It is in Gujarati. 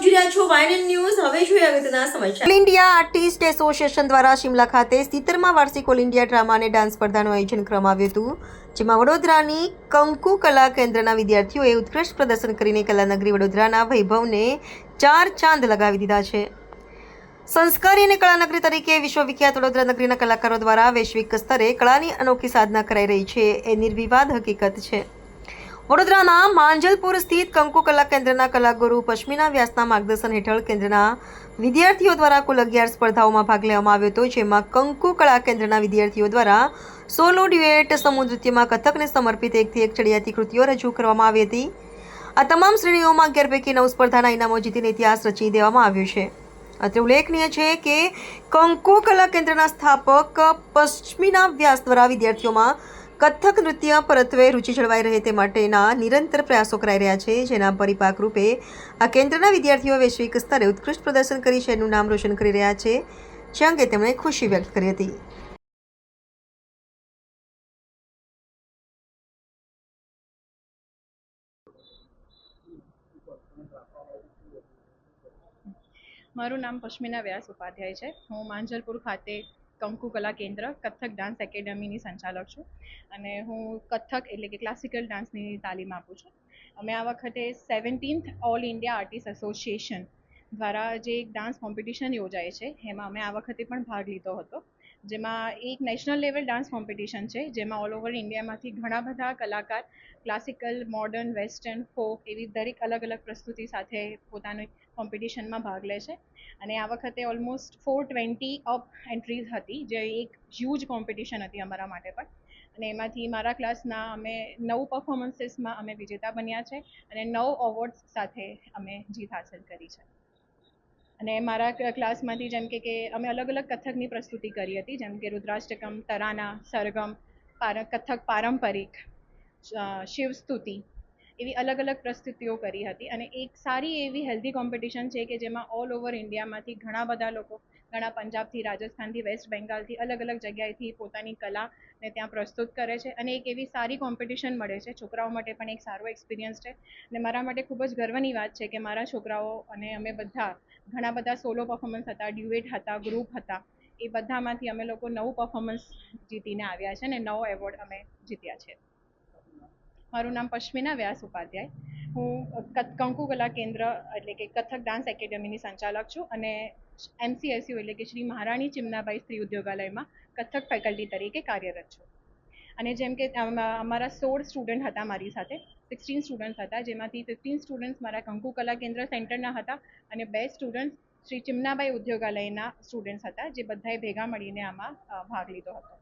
રહ્યા છો વાયનન ન્યૂઝ. હવે જોઈએ અગત્યના સમાચાર. ઓલ ઇન્ડિયા આર્ટિસ્ટ એસોસિએશન દ્વારા શિમલા ખાતે સિત્તેરમાં વાર્ષિક ઓલ ઇન્ડિયા ડ્રામા અને ડાન્સ સ્પર્ધાનું આયોજન કરવામાં આવ્યું હતું, જેમાં વડોદરાની કંકુ કલા કેન્દ્રના વિદ્યાર્થીઓએ ઉત્કૃષ્ટ પ્રદર્શન કરીને કલાનગરી વડોદરાના વૈભવને ચાર ચાંદ લગાવી દીધા છે. સંસ્કારી અને કલાનગરી તરીકે વિશ્વવિખ્યાત વડોદરા નગરીના કલાકારો દ્વારા વૈશ્વિક સ્તરે કળાની અનોખી સાધના કરાઈ રહી છે. એ નિર્વિવાદ હકીકત છે. વડોદરાના માંજલપુર સ્થિત કંકુ કલા કેન્દ્રના કલાગુરુ પશ્મિના વ્યાસના માર્ગદર્શન હેઠળ કેન્દ્રના વિદ્યાર્થીઓ દ્વારા કુલ અગિયાર સ્પર્ધાઓમાં ભાગ લેવામાં આવ્યો હતો, જેમાં કંકુ કલા કેન્દ્રના વિદ્યાર્થીઓ દ્વારા સોલો ડ્યુએટ સમુદ્રત્યમાં કથકને સમર્પિત એકથી એક ચડિયાતી કૃતિઓ રજૂ કરવામાં આવી હતી. આ તમામ શ્રેણીઓમાં અગિયાર પૈકી નવ સ્પર્ધાના ઇનામો જીતીને ઇતિહાસ રચી દેવામાં આવ્યો છે. અત્રે ઉલ્લેખનીય છે કે કંકુ કલા કેન્દ્રના સ્થાપક પશ્મિના વ્યાસ દ્વારા વિદ્યાર્થીઓમાં કથક નૃત્ય પરત્વે રુચિ જળવાઈ રહે તે માટેના નિરંતર પ્રયાસો કરાઈ રહ્યા છે, જેના પરિપાક રૂપે આ કેન્દ્રના વિદ્યાર્થીઓ વૈશ્વિક સ્તરે ઉત્કૃષ્ટ પ્રદર્શન કરી શહેરનું નામ રોશન કરી રહ્યા છે, જે અંગે તેમણે ખુશી વ્યક્ત કરી હતી. મારું નામ પશ્મિના વ્યાસ ઉપાધ્યાય છે. હું માંજલપુર ખાતે કંકુ કલા કેન્દ્ર, કથક ડાન્સ એકેડમીની સંચાલક છું અને હું કથક એટલે કે ક્લાસિકલ ડાન્સની તાલીમ આપું છું. અમે આ વખતે seventeenth all India artist association દ્વારા જે એક ડાન્સ કોમ્પિટિશન યોજાય છે, એમાં અમે આ વખતે પણ ભાગ લીધો હતો. જેમાં એક નેશનલ લેવલ ડાન્સ કોમ્પિટિશન છે, જેમાં ઓલ ઓવર ઇન્ડિયામાંથી ઘણા બધા કલાકાર ક્લાસિકલ મોડર્ન વેસ્ટર્ન ફોક એવી દરેક અલગ અલગ પ્રસ્તુતિ સાથે પોતાની કોમ્પિટિશનમાં ભાગ લે છે. અને આ વખતે almost four twenty up entries હતી, જે એક હ્યુજ કોમ્પિટિશન હતી અમારા માટે પણ. અને એમાંથી મારા ક્લાસના અમે નવ પરફોર્મન્સીસમાં અમે વિજેતા બન્યા છે અને નવ અવોર્ડ્સ સાથે અમે જીત હાંસલ કરી છે. અને મારા ક્લાસમાંથી જેમ કે અમે અલગ અલગ કથકની પ્રસ્તુતિ કરી હતી, જેમ કે રુદ્રાષ્ટકમ, તરાના, સરગમ, પાર, કથક પારંપરિક શિવ શિવસ્તુતિ એવી અલગ અલગ પ્રસ્તુતિઓ કરી હતી. અને એક સારી એવી હેલ્ધી કોમ્પિટિશન છે કે જેમાં ઓલ ઓવર ઇન્ડિયામાંથી ઘણા બધા લોકો, ઘણા પંજાબથી, રાજસ્થાનથી વેસ્ટ બેંગાલથી અલગ અલગ જગ્યાએથી પોતાની કલાને ત્યાં પ્રસ્તુત કરે છે. અને એક એવી સારી કોમ્પિટિશન મળે છે. છોકરાઓ માટે પણ એક સારો એક્સપિરિયન્સ છે. અને મારા માટે ખૂબ જ ગર્વની વાત છે કે મારા છોકરાઓ અને અમે બધા, ઘણા બધા સોલો પરફોર્મન્સ હતા ડ્યુએટ હતા ગ્રુપ હતા. એ બધામાંથી અમે લોકો નવું પરફોર્મન્સ જીતીને આવ્યા છે અને નવો એવોર્ડ અમે જીત્યા છે. મારું નામ પશ્મિના વ્યાસ ઉપાધ્યાય. હું કંકુ કલા કેન્દ્ર એટલે કે કથક ડાન્સ એકેડમીની સંચાલક છું અને એમસીએસયુ એટલે કે શ્રી મહારાણી ચિમનાબાઈ સ્ત્રી ઉદ્યોગાલયમાં કથક ફેકલ્ટી તરીકે કાર્યરત છું. અને જેમ કે અમારા સોળ સ્ટુડન્ટ હતા મારી સાથે, સિક્સટીન સ્ટુડન્ટ્સ હતા, જેમાંથી ફિફ્ટીન સ્ટુડન્ટ્સ મારા કંકુ કલા કેન્દ્ર સેન્ટરના હતા અને બે સ્ટુડન્ટ્સ શ્રી ચિમનાબાઈ ઉદ્યોગાલયના સ્ટુડન્ટ્સ હતા, જે બધાએ ભેગા મળીને આમાં ભાગ લીધો હતો.